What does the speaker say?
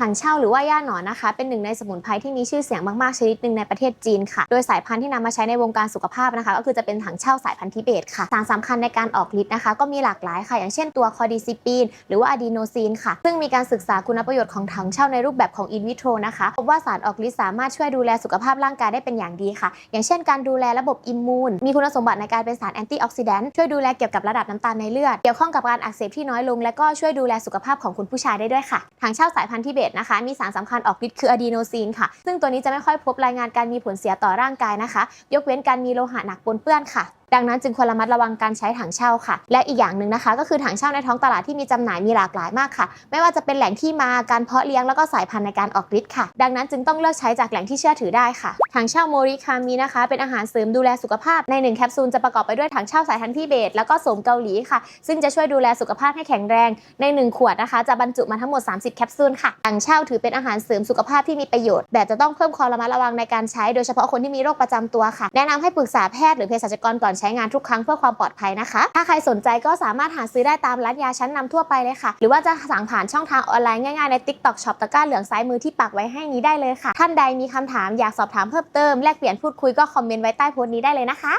ถังเช่าหรือว่าย่าหนอนนะคะ เป็นหนึ่งในสมุนไพรที่มีชื่อเสียงมากๆชนิดหนึ่งในประเทศจีนค่ะ โดยสายพันธุ์ที่นำมาใช้ในวงการสุขภาพนะคะ ก็คือจะเป็นถังเช่าสายพันธุ์ทิเบตค่ะสารสำคัญในการออกฤทธิ์นะคะ ก็มีหลากหลายค่ะ อย่างเช่นตัวคอดิซิปีน หรือว่าอะดีโนซีนค่ะ ซึ่งมีการศึกษาคุณประโยชน์ของถังเช่าในรูปแบบของอินวิโทรนะคะพบว่าสารออกฤทธิ์สามารถช่วยดูแลสุขภาพร่างกายได้เป็นอย่างดีค่ะ อย่างเช่น การดูแลระบบอิมมูนมีคุณสมบัติในการเป็นสารแอนตี้ออกซิแดนต์ช่วยดูแลเกี่ยวกับระดับน้ำตาลในเลือดเกี่ยวข้องกับการอักเสบที่น้อยลง และก็ช่วยดูแลสุขภาพของคุณผู้ชายได้ด้วยค่ะถังเช่าสายพันธุ์ทิเบตนะคะ มีสารสำคัญออกฤทธิ์คืออะดีโนซีนค่ะ ซึ่งตัวนี้จะไม่ค่อยพบรายงานการมีผลเสียต่อร่างกายนะคะ ยกเว้นการมีโลหะหนักปนเปื้อนค่ะ ดังนั้นจึงควรระมัดระวังการใช้ถังเช่าค่ะ และอีกอย่างหนึ่งนะคะ ก็คือถังเช่าในท้องตลาดที่มีจำหน่ายมีหลากหลายมากค่ะ ไม่ว่าจะเป็นแหล่งที่มาการเพาะเลี้ยงแล้วก็สายพันธุ์ในการออกฤทธิ์ค่ะ ดังนั้นจึงต้องเลือกใช้จากแหล่งที่เชื่อถือได้ค่ะ ถังเช่าโมริคามีนะคะ เป็นอาหารเสริมดูแลสุขภาพในหนึ่งแคปซูลจะประกอบไปด้วยถังเช่าสายพันธุ์ทิเบตแล้วก็โสมเกาหลีค่ะ ซึ่งจะช่วยดูแลสุขภาพให้แข็งแรง ในหนึ่งขวดนะคะ จะบรรจุมาทั้งหมด 30 แคปซูลค่ะ ถังเช่าถือเป็นอาหารเสริมสุขภาพที่มีประโยชน์ แต่จะต้องเพิ่มความระมัดระวังในการใช้ โดยเฉพาะคนที่มีโรคประจำตัวค่ะ แนะนำให้ปรึกษาแพทย์หรือเภสัชกรก่อนใช้งานทุกครั้งเพื่อความปลอดภัยนะคะ ถ้าใครสนใจก็สามารถหาซื้อได้ตามร้านยาชั้นนำทั่วไปเลยค่ะ หรือว่าจะสั่งผ่านช่องทางออนไลน์ง่ายๆใน TikTok Shop ตะกร้าเหลืองซ้ายมือที่ปักไว้ให้นี้ได้เลยค่ะ ท่านใดมีคำถามอยากสอบถามเพิ่มเติมแลกเปลี่ยนพูดคุยก็คอมเมนต์ไว้ใต้โพสต์นี้ได้เลยนะคะ